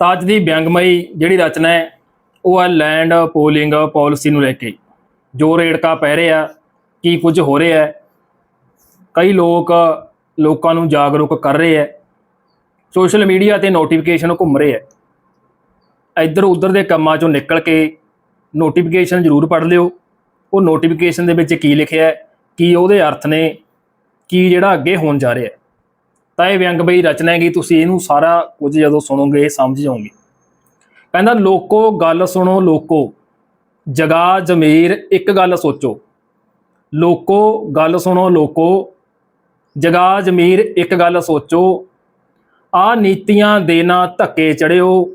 ਤਾਂ ਅੱਜ ਦੀ ਵਿਅੰਗਮਈ ਜਿਹੜੀ ਰਚਨਾ ਹੈ, ਉਹ ਹੈ ਲੈਂਡ ਪੋਲਿੰਗ ਪਾਲਿਸੀ ਨੂੰ ਲੈ ਕੇ। ਜੋ ਰੇੜਕਾ ਪੈ ਰਿਹਾ ਕੀ ਕੁਝ ਹੋ ਰਿਹਾ ਹੈ, ਕਈ ਲੋਕ ਲੋਕਾਂ ਨੂੰ ਜਾਗਰੂਕ ਕਰ ਰਹੇ ਹੈ ਸੋਸ਼ਲ ਮੀਡੀਆ ਤੇ ਨੋਟੀਫਿਕੇਸ਼ਨ ਘੁੰਮ ਰਹੇ ਹੈ। ਇੱਧਰ ਉੱਧਰ ਦੇ ਕੰਮਾਂ ਚੋਂ ਨਿਕਲ ਕੇ ਨੋਟੀਫਿਕੇਸ਼ਨ ਜ਼ਰੂਰ ਪੜ੍ਹ ਲਿਓ। ਉਹ ਨੋਟੀਫਿਕੇਸ਼ਨ ਦੇ ਵਿੱਚ ਕੀ ਲਿਖਿਆ ਹੈ, ਕੀ ਉਹਦੇ ਅਰਥ ਨੇ, ਕੀ ਜਿਹੜਾ ਅੱਗੇ ਹੋਣ ਜਾ ਰਿਹਾ ਹੈ। ਤਾਂ ਇਹ ਵਿਅੰਗ ਬਈ ਰਚਨਾ ਹੈਗੀ, ਤੁਸੀਂ ਇਹਨੂੰ ਸਾਰਾ ਕੁਝ ਜਦੋਂ ਸੁਣੋਗੇ, ਇਹ ਸਮਝ ਜਾਓਗੇ। ਕਹਿੰਦਾ, ਲੋਕੋ, ਗੱਲ ਸੁਣੋ ਲੋਕੋ, ਜਗਾ ਜ਼ਮੀਰ, ਇੱਕ ਗੱਲ ਸੋਚੋ। ਲੋਕੋ, ਗੱਲ ਸੁਣੋ ਲੋਕੋ, ਜਗਾ ਜ਼ਮੀਰ, ਇੱਕ ਗੱਲ ਸੋਚੋ। ਆ ਨੀਤੀਆਂ ਦੇ ਨਾ ਧੱਕੇ ਚੜਿਓ,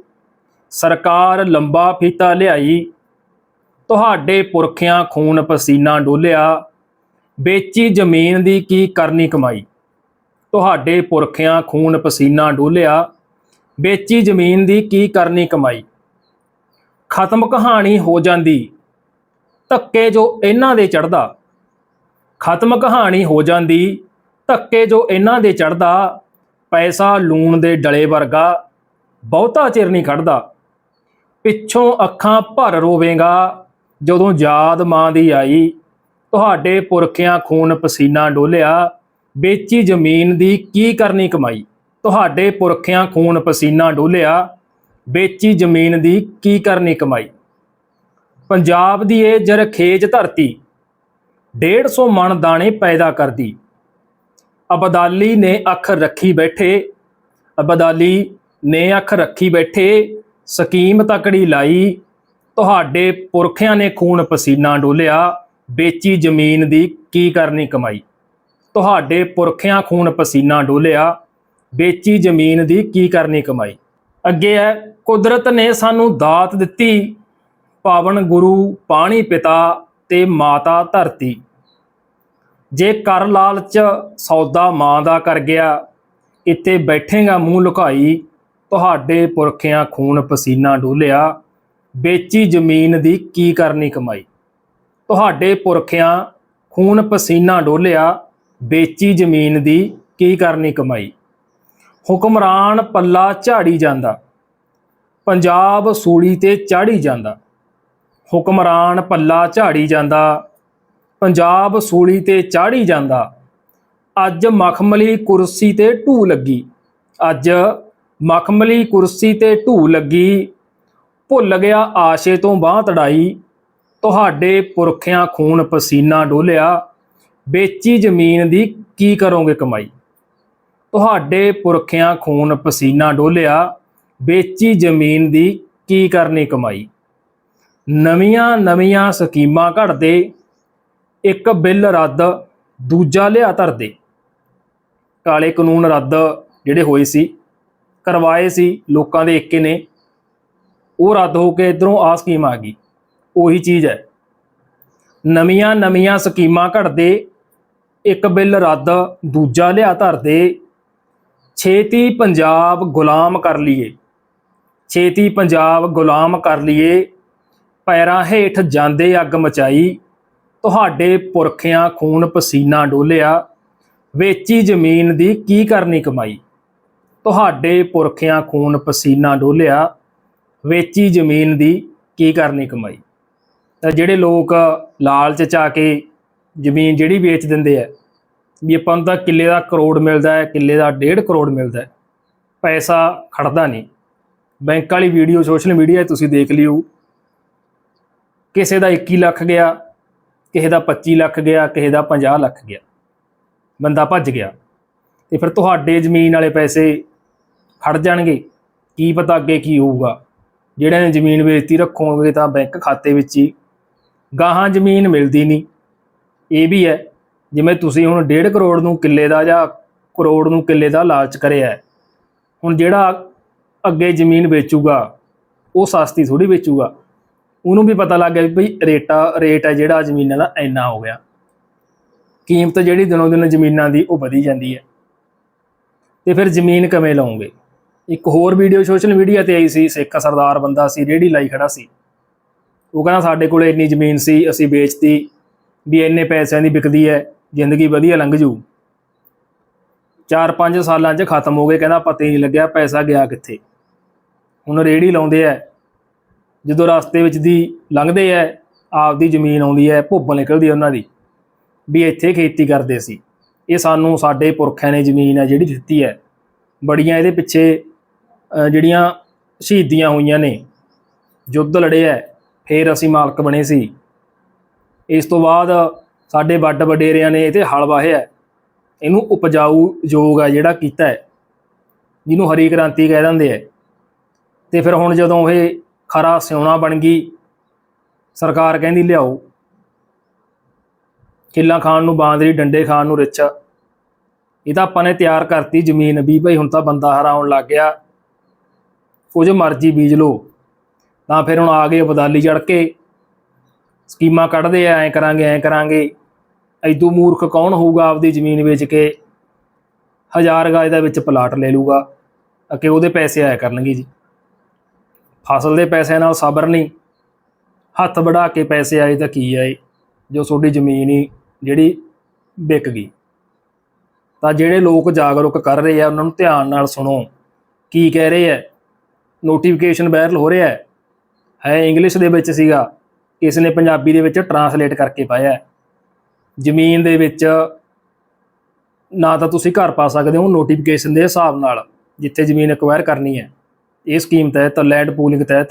ਸਰਕਾਰ ਲੰਬਾ ਫੀਤਾ ਲਿਆਈ। ਤੁਹਾਡੇ ਪੁਰਖਿਆਂ ਖੂਨ ਪਸੀਨਾ ਡੋਲਿਆ, ਵੇਚੀ ਜ਼ਮੀਨ ਦੀ ਕੀ ਕਰਨੀ ਕਮਾਈ? ਤੁਹਾਡੇ ਪੁਰਖਿਆਂ ਖੂਨ ਪਸੀਨਾ ਡੋਲਿਆ, ਵੇਚੀ ਜ਼ਮੀਨ ਦੀ ਕੀ ਕਰਨੀ ਕਮਾਈ? ਖਤਮ ਕਹਾਣੀ ਹੋ ਜਾਂਦੀ, ਧੱਕੇ ਜੋ ਇਹਨਾਂ ਦੇ ਚੜਦਾ ਖਤਮ ਕਹਾਣੀ ਹੋ ਜਾਂਦੀ, ਧੱਕੇ ਜੋ ਇਹਨਾਂ ਦੇ ਚੜਦਾ ਪੈਸਾ ਲੂਣ ਦੇ ਡਲੇ ਵਰਗਾ, ਬਹੁਤਾ ਚਿਰ ਨਹੀਂ ਖੜਦਾ ਪਿੱਛੋਂ ਅੱਖਾਂ ਭਰ ਰੋਵੇਂਗਾ, ਜਦੋਂ ਯਾਦ ਮਾਂ ਦੀ ਆਈ, ਤੁਹਾਡੇ ਪੁਰਖਿਆਂ ਖੂਨ ਪਸੀਨਾ ਡੋਲਿਆ ਵੇਚੀ ਜ਼ਮੀਨ ਦੀ ਕੀ ਕਰਨੀ ਕਮਾਈ? ਤੁਹਾਡੇ ਪੁਰਖਿਆਂ ਖੂਨ ਪਸੀਨਾ ਡੋਲਿਆ, ਵੇਚੀ ਜ਼ਮੀਨ ਦੀ ਕੀ ਕਰਨੀ ਕਮਾਈ? ਪੰਜਾਬ ਦੀ ਇਹ ਜਰਖੇਜ ਧਰਤੀ 150 ਮਣ ਦਾਣੇ ਪੈਦਾ ਕਰਦੀ। ਅਬਦਾਲੀ ਨੇ ਅੱਖ ਰੱਖੀ ਬੈਠੇ, ਅਬਦਾਲੀ ਨੇ ਅੱਖ ਰੱਖੀ ਬੈਠੇ, ਸਕੀਮ ਤਕੜੀ ਲਾਈ। ਤੁਹਾਡੇ ਪੁਰਖਿਆਂ ਨੇ ਖੂਨ ਪਸੀਨਾ ਡੋਲਿਆ, ਵੇਚੀ ਜ਼ਮੀਨ ਦੀ ਕੀ ਕਰਨੀ ਕਮਾਈ? ਤੁਹਾਡੇ ਪੁਰਖਿਆਂ ਖੂਨ ਪਸੀਨਾ ਡੋਲਿਆ, ਵੇਚੀ ਜ਼ਮੀਨ ਦੀ ਕੀ ਕਰਨੀ ਕਮਾਈ? ਅੱਗੇ ਹੈ, ਕੁਦਰਤ ਨੇ ਸਾਨੂੰ ਦਾਤ ਦਿੱਤੀ, ਪਾਵਨ ਗੁਰੂ, ਪਾਣੀ ਪਿਤਾ ਤੇ ਮਾਤਾ ਧਰਤੀ। ਜੇ ਕਰ ਲਾਲਚ ਸੌਦਾ ਮਾਂ ਦਾ ਕਰ ਗਿਆ, ਇੱਥੇ ਬੈਠੇਗਾ ਮੂੰਹ ਲੁਕਾਈ, ਤੁਹਾਡੇ ਪੁਰਖਿਆਂ ਖੂਨ ਪਸੀਨਾ ਡੋਲਿਆ, ਵੇਚੀ ਜ਼ਮੀਨ ਦੀ ਕੀ ਕਰਨੀ ਕਮਾਈ? ਤੁਹਾਡੇ ਪੁਰਖਿਆਂ ਖੂਨ ਪਸੀਨਾ ਡੋਲਿਆ ਵੇਚੀ ਜ਼ਮੀਨ ਦੀ ਕੀ ਕਰਨੀ ਕਮਾਈ? ਹੁਕਮਰਾਨ ਪੱਲਾ ਝਾੜੀ ਜਾਂਦਾ। ਪੰਜਾਬ ਸੂਲੀ ਤੇ ਚਾੜੀ ਜਾਂਦਾ। ਹੁਕਮਰਾਨ ਪੱਲਾ ਝਾੜੀ ਜਾਂਦਾ। ਪੰਜਾਬ ਸੂਲੀ ਤੇ ਚਾੜੀ ਜਾਂਦਾ। ਅੱਜ ਮਖਮਲੀ ਕੁਰਸੀ ਤੇ ਢੂ ਲੱਗੀ। ਅੱਜ ਮਖਮਲੀ ਕੁਰਸੀ ਤੇ ਢੂ ਲੱਗੀ। ਭੁੱਲ ਗਿਆ ਆਸ਼ੇ ਤੋਂ ਬਾਹ ਤੜਾਈ। ਤੁਹਾਡੇ ਪੁਰਖਿਆਂ ਖੂਨ ਪਸੀਨਾ ਡੋਲਿਆ। ਵੇਚੀ ਜ਼ਮੀਨ ਦੀ ਕੀ ਕਰੋਗੇ ਕਮਾਈ? ਤੁਹਾਡੇ ਪੁਰਖਿਆਂ ਖੂਨ ਪਸੀਨਾ ਡੋਲਿਆ, ਵੇਚੀ ਜ਼ਮੀਨ ਦੀ ਕੀ ਕਰਨੀ ਕਮਾਈ? ਨਵੀਆਂ ਨਵੀਆਂ ਸਕੀਮਾਂ ਘੜਦੇ, ਇੱਕ ਬਿੱਲ ਰੱਦ, ਦੂਜਾ ਲਿਆ ਧਰਦੇ। ਕਾਲੇ ਕਾਨੂੰਨ ਰੱਦ ਜਿਹੜੇ ਹੋਏ ਸੀ, ਕਰਵਾਏ ਸੀ ਲੋਕਾਂ ਦੇ ਏਕੇ ਨੇ, ਉਹ ਰੱਦ ਹੋ ਕੇ ਇਧਰੋਂ ਆ ਸਕੀਮ ਆ ਗਈ। ਉਹੀ ਚੀਜ਼ ਹੈ। ਨਵੀਆਂ ਨਵੀਆਂ ਸਕੀਮਾਂ ਘੜਦੇ ਇੱਕ ਬਿੱਲ ਰੱਦ, ਦੂਜਾ ਲਿਆ ਧਰਦੇ ਛੇਤੀ ਪੰਜਾਬ ਗੁਲਾਮ ਕਰ ਲਈਏ। ਛੇਤੀ ਪੰਜਾਬ ਗੁਲਾਮ ਕਰ ਲਈਏ। ਪੈਰਾਂ ਹੇਠ ਜਾਂਦੇ ਅੱਗ ਮਚਾਈ। ਤੁਹਾਡੇ ਪੁਰਖਿਆਂ ਖੂਨ ਪਸੀਨਾ ਡੋਲਿਆ। ਵੇਚੀ ਜ਼ਮੀਨ ਦੀ ਕੀ ਕਰਨੀ ਕਮਾਈ? ਤੁਹਾਡੇ ਪੁਰਖਿਆਂ ਖੂਨ ਪਸੀਨਾ ਡੋਲਿਆ। ਵੇਚੀ ਜ਼ਮੀਨ ਦੀ ਕੀ ਕਰਨੀ ਕਮਾਈ? ਤਾਂ ਜਿਹੜੇ ਲੋਕ ਲਾਲਚ ਚ ਆ ਕੇ ਜ਼ਮੀਨ ਜਿਹੜੀ ਵੇਚ ਦਿੰਦੇ ਆ, ਵੀ ਆਪਾਂ ਨੂੰ ਤਾਂ ਕਿੱਲੇ ਦਾ ਕਰੋੜ ਮਿਲਦਾ ਹੈ, ਕਿੱਲੇ ਦਾ 1.5 ਕਰੋੜ ਮਿਲਦਾ ਹੈ, ਪੈਸਾ ਖੜਦਾ ਨਹੀਂ। ਬੈਂਕ ਵਾਲੀ ਵੀਡੀਓ, ਸੋਸ਼ਲ ਮੀਡੀਆ 'ਤੇ ਤੁਸੀਂ ਦੇਖ ਲਿਓ। ਕਿਸੇ ਦਾ 21 ਲੱਖ ਗਿਆ, ਕਿਸੇ ਦਾ 25 ਲੱਖ ਗਿਆ, ਕਿਸੇ ਦਾ 50 ਲੱਖ ਗਿਆ। ਬੰਦਾ ਭੱਜ ਗਿਆ। ਤੇ ਫਿਰ ਤੁਹਾਡੇ ਜ਼ਮੀਨ ਵਾਲੇ ਪੈਸੇ ਖੜ ਜਾਣਗੇ। ਕੀ ਪਤਾ ਅੱਗੇ ਕੀ ਹੋਊਗਾ। ਜਿਹੜੇ ਨੇ ਜ਼ਮੀਨ ਵੇਚਤੀ, ਰੱਖੋਗੇ ਤਾਂ ਬੈਂਕ ਖਾਤੇ ਵਿੱਚ ਹੀ। ਗਾਹਾਂ ਜ਼ਮੀਨ ਮਿਲਦੀ ਨਹੀਂ। ਇਹ ਵੀ ਹੈ, ਜਿਵੇਂ ਤੁਸੀਂ ਹੁਣ 1.5 ਕਰੋੜ ਨੂੰ ਕਿੱਲੇ ਦਾ ਜਾਂ ਕਰੋੜ ਨੂੰ ਕਿੱਲੇ ਦਾ ਲਾਲਚ ਕਰਿਆ ਹੁਣ ਜਿਹੜਾ ਅੱਗੇ ਜ਼ਮੀਨ ਵੇਚੂਗਾ, ਉਹ ਸਸਤੀ ਥੋੜੀ ਵੇਚੂਗਾ, ਉਹਨੂੰ ਵੀ ਪਤਾ ਲੱਗ ਗਿਆ ਵੀ ਭਈ ਰੇਟਾ, ਰੇਟ ਹੈ ਜਿਹੜਾ ਜ਼ਮੀਨਾਂ ਦਾ ਇੰਨਾ ਹੋ ਗਿਆ। ਕੀਮਤ ਜਿਹੜੀ ਦਿਨੋਂ ਦਿਨ ਜ਼ਮੀਨਾਂ ਦੀ ਉਹ ਵਧੀ ਜਾਂਦੀ ਹੈ। ਤੇ ਫਿਰ ਜ਼ਮੀਨ ਕਿਵੇਂ ਲਾਉਂਗੇ ਇੱਕ ਹੋਰ ਵੀਡੀਓ ਸੋਸ਼ਲ ਮੀਡੀਆ ਤੇ ਆਈ ਸੀ, ਸਿੱਖ ਸਰਦਾਰ ਬੰਦਾ ਸੀ ਰੇੜੀ ਲਾਈ ਖੜਾ ਸੀ। ਉਹ ਕਹਿੰਦਾ ਸਾਡੇ ਕੋਲ ਇੰਨੀ ਜ਼ਮੀਨ ਸੀ, ਅਸੀਂ ਵੇਚਤੀ ਵੀ ਇੰਨੇ ਪੈਸਿਆਂ ਦੀ ਵਿਕਦੀ ਹੈ, ਜ਼ਿੰਦਗੀ ਵਧੀਆ ਲੰਘ ਜੂ। 4-5 ਸਾਲਾਂ 'ਚ ਖਤਮ ਹੋ ਗਏ, ਕਹਿੰਦਾ ਪਤਾ ਹੀ ਨਹੀਂ ਲੱਗਿਆ, ਪੈਸਾ ਗਿਆ ਕਿੱਥੇ? ਹੁਣ ਰੇੜੀ ਲਾਉਂਦੇ ਆ ਜਦੋਂ ਰਸਤੇ ਵਿੱਚ ਦੀ ਲੰਘਦੇ ਆ ਆਪਦੀ ਜ਼ਮੀਨ ਆਉਂਦੀ ਹੈ, ਭੁੱਬ ਨਿਕਲਦੀ ਹੈ ਉਹਨਾਂ ਦੀ। ਵੀ ਇੱਥੇ ਖੇਤੀ ਕਰਦੇ ਸੀ। ਇਹ ਸਾਨੂੰ ਸਾਡੇ ਪੁਰਖਿਆਂ ਨੇ ਜ਼ਮੀਨ ਹੈ ਜਿਹੜੀ ਦਿੱਤੀ ਹੈ। ਬੜੀਆਂ ਇਹਦੇ ਪਿੱਛੇ ਜਿਹੜੀਆਂ ਸ਼ਹੀਦੀਆਂ ਹੋਈਆਂ ਨੇ, ਯੁੱਧ ਲੜੇ ਹੈ, ਫਿਰ ਅਸੀਂ ਮਾਲਕ ਬਣੇ ਸੀ। ਇਸ ਤੋਂ ਬਾਅਦ ਸਾਡੇ ਵੱਡ ਵਡੇਰਿਆਂ ਨੇ ਇਹਤੇ ਹਲ ਵਾਹਿਆ ਇਹਨੂੰ ਉਪਜਾਊ ਯੋਗ ਹੈ ਜਿਹੜਾ ਕੀਤਾ ਹੈ, ਜਿਹਨੂੰ ਹਰੀ ਕ੍ਰਾਂਤੀ ਕਹਿ ਦਿੰਦੇ ਆ ਤੇ ਫਿਰ ਹੁਣ ਜਦੋਂ ਇਹ ਖਰਾ ਸਿਉਣਾ ਬਣ ਗਈ, ਸਰਕਾਰ ਕਹਿੰਦੀ ਲਿਆਓ। ਕਿੱਲਾ ਖਾਣ ਨੂੰ ਬਾਂਦਰੀ, ਡੰਡੇ ਖਾਣ ਨੂੰ ਰਿਚ ਇਹ ਤਾਂ ਆਪਾਂ ਨੇ ਤਿਆਰ ਕਰਤੀ ਜ਼ਮੀਨ ਵੀ ਭਾਈ ਹੁਣ ਤਾਂ ਬੰਦਾ ਹਰਾਉਣ ਲੱਗ ਗਿਆ। ਕੁਝ ਮਰਜ਼ੀ ਬੀਜ ਲਓ। ਤਾਂ ਫਿਰ ਹੁਣ ਆ ਗਏ ਬਦਾਲੀ ਚੜ ਕੇ। ਸਕੀਮਾਂ ਕੱਢਦੇ ਆ, ਐਂ ਕਰਾਂਗੇ ਐਂ ਕਰਾਂਗੇ। ਐਦੂ ਮੂਰਖ ਕੌਣ ਹੋਊਗਾ ਆਪਦੀ ਜ਼ਮੀਨ ਵੇਚ ਕੇ? ਹਜ਼ਾਰ ਗਾਜ ਦਾ ਵਿੱਚ ਪਲਾਟ ਲੈ ਲੂਗਾ ਕਿ ਉਹਦੇ ਪੈਸੇ ਆਇਆ ਕਰਨਗੇ ਜੀ। ਫਸਲ ਦੇ ਪੈਸਿਆਂ ਨਾਲ ਸਬਰ ਨਹੀਂ। ਹੱਥ ਵੜਾ ਕੇ ਪੈਸੇ ਆਏ ਤਾਂ ਕੀ ਆਏ? ਜੋ ਤੁਹਾਡੀ ਜ਼ਮੀਨ ਹੀ ਜਿਹੜੀ ਵਿਕ ਗਈ। ਤਾਂ ਜਿਹੜੇ ਲੋਕ ਜਾਗਰੂਕ ਕਰ ਰਹੇ ਆ, ਉਹਨਾਂ ਨੂੰ ਧਿਆਨ ਨਾਲ ਸੁਣੋ। ਕੀ ਕਹਿ ਰਹੇ ਆ? ਨੋਟੀਫਿਕੇਸ਼ਨ ਵਾਇਰਲ ਹੋ ਰਿਹਾ ਹੈ। ਇੰਗਲਿਸ਼ ਦੇ ਵਿੱਚ ਸੀਗਾ। ਇਸ ਨੇ ਪੰਜਾਬੀ ਦੇ ਵਿੱਚ ਟਰਾਂਸਲੇਟ ਕਰਕੇ ਪਾਇਆ ਜ਼ਮੀਨ ਦੇ ਵਿੱਚ ਨਾ ਤਾਂ ਤੁਸੀਂ ਘਰ ਪਾ ਸਕਦੇ ਹੋ ਨੋਟੀਫਿਕੇਸ਼ਨ ਦੇ ਹਿਸਾਬ ਨਾਲ, ਜਿੱਥੇ ਜ਼ਮੀਨ ਐਕਵਾਇਰ ਕਰਨੀ ਹੈ। ਇਹ ਸਕੀਮ ਤਹਿਤ ਲੈਂਡ ਪੂਲਿੰਗ ਤਹਿਤ,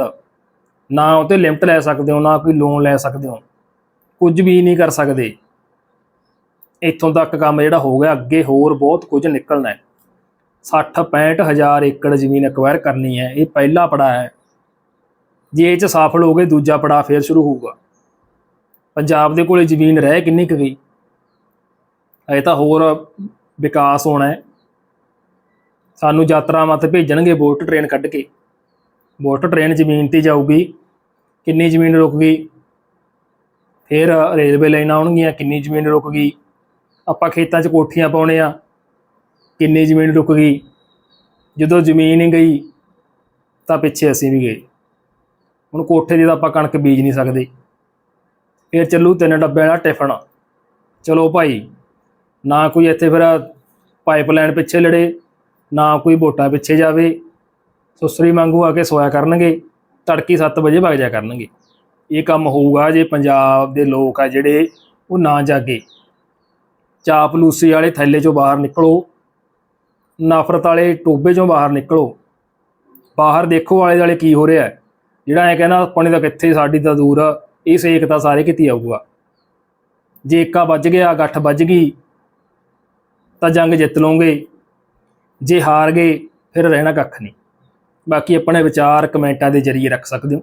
ਨਾ ਉਤੇ ਲਿਮਟ ਲੈ ਸਕਦੇ ਹੋ, ਨਾ ਕੋਈ ਲੋਨ ਲੈ ਸਕਦੇ ਹੋ। ਕੁਝ ਵੀ ਨਹੀਂ ਕਰ ਸਕਦੇ। ਇੱਥੋਂ ਤੱਕ ਕੰਮ ਜਿਹੜਾ ਹੋ ਗਿਆ, ਅੱਗੇ ਹੋਰ ਬਹੁਤ ਕੁਝ ਨਿਕਲਣਾ ਹੈ। 60 65 ਹਜ਼ਾਰ ਏਕੜ ਜ਼ਮੀਨ ਐਕਵਾਇਰ ਕਰਨੀ ਹੈ। ਇਹ ਪਹਿਲਾ ਪੜਾ ਹੈ। ਜੇ ਇਹ ਚ ਸਫਲ ਹੋ ਗਏ ਦੂਜਾ ਪੜਾਅ ਫੇਰ ਸ਼ੁਰੂ ਹੋਊਗਾ। ਪੰਜਾਬ ਦੇ ਕੋਲੇ ਜ਼ਮੀਨ ਰਹਿ ਕਿੰਨੀ ਕੁ ਗਈ? ਇਹ ਤਾਂ ਹੋਰ ਵਿਕਾਸ ਹੋਣਾ ਹੈ। ਸਾਨੂੰ ਯਾਤਰਾਵਾਂ ਤੇ ਭੇਜਣਗੇ ਬੋਟ ਟ੍ਰੇਨ ਕੱਢ ਕੇ। ਬੋਟ ਟ੍ਰੇਨ ਜ਼ਮੀਨ ਤੇ ਜਾਊਗੀ। ਕਿੰਨੀ ਜ਼ਮੀਨ ਰੁਕ ਗਈ? ਫਿਰ ਰੇਲਵੇ ਲਾਈਨਾਂ ਆਉਣਗੀਆਂ, ਕਿੰਨੀ ਜ਼ਮੀਨ ਰੁਕ ਗਈ? ਆਪਾਂ ਖੇਤਾਂ 'ਚ ਕੋਠੀਆਂ ਪਾਉਣੇ ਆ, ਕਿੰਨੀ ਜ਼ਮੀਨ ਰੁਕ ਗਈ? ਜਦੋਂ ਜ਼ਮੀਨ ਗਈ, ਤਾਂ ਪਿੱਛੇ ਅਸੀਂ ਵੀ ਗਏ। ਹੁਣ ਕੋਠੇ ਦੀ ਤਾਂ ਆਪਾਂ ਕਣਕ ਬੀਜ ਨਹੀਂ ਸਕਦੇ। ਫਿਰ ਚੱਲੂ ਤਿੰਨ ਡੱਬੇ ਵਾਲਾ ਟਿਫਨ। ਚਲੋ ਭਾਈ, ਨਾ ਕੋਈ ਇੱਥੇ ਫਿਰ ਪਾਈਪਲਾਈਨ ਪਿੱਛੇ ਲੜੇ, ਨਾ ਕੋਈ ਵੋਟਾਂ ਪਿੱਛੇ ਜਾਵੇ। ਸੁਸਰੀ ਮੰਗੂ ਆ ਕੇ ਸੋਇਆ ਕਰਨਗੇ, ਤੜਕੀ 7 ਵਜੇ ਵਗ ਜਾ ਕਰਨਗੇ। ਇਹ ਕੰਮ ਹੋਊਗਾ ਜੇ ਪੰਜਾਬ ਦੇ ਲੋਕ ਆ ਜਿਹੜੇ, ਉਹ ਨਾ ਜਾਗੇ। ਚਾਪਲੂਸੀ ਵਾਲੇ ਥੈਲੇ ਚੋਂ ਬਾਹਰ ਨਿਕਲੋ, ਨਫ਼ਰਤ ਵਾਲੇ ਟੋਬੇ ਚੋਂ ਬਾਹਰ ਨਿਕਲੋ। ਬਾਹਰ ਦੇਖੋ ਆਲੇ ਦੁਆਲੇ ਕੀ ਹੋ ਰਿਹਾ। ਹੈ ਜਿਹੜਾ ਇਹ ਕਹਿੰਦਾ ਪਾਣੀ ਦਾ ਕਿੱਥੇ ਸਾਡੀ ਤਾਂ ਦੂਰ ਆ, ਇਹ ਸੇਕ ਤਾਂ ਸਾਰੇ ਕਿਤੇ ਆਊਗਾ। ਜੇ ਏਕਾ ਵੱਜ ਗਿਆ ਗੱਠ ਵੱਜ ਗਈ ਤਾਂ ਜੰਗ ਜਿੱਤ ਲਓਗੇ। ਜੇ ਹਾਰ ਗਏ ਫਿਰ ਰਹਿਣਾ ਕੱਖ ਨਹੀਂ। ਬਾਕੀ ਆਪਣੇ ਵਿਚਾਰ ਕਮੈਂਟਾਂ ਦੇ ਜ਼ਰੀਏ ਰੱਖ ਸਕਦੇ ਹੋ।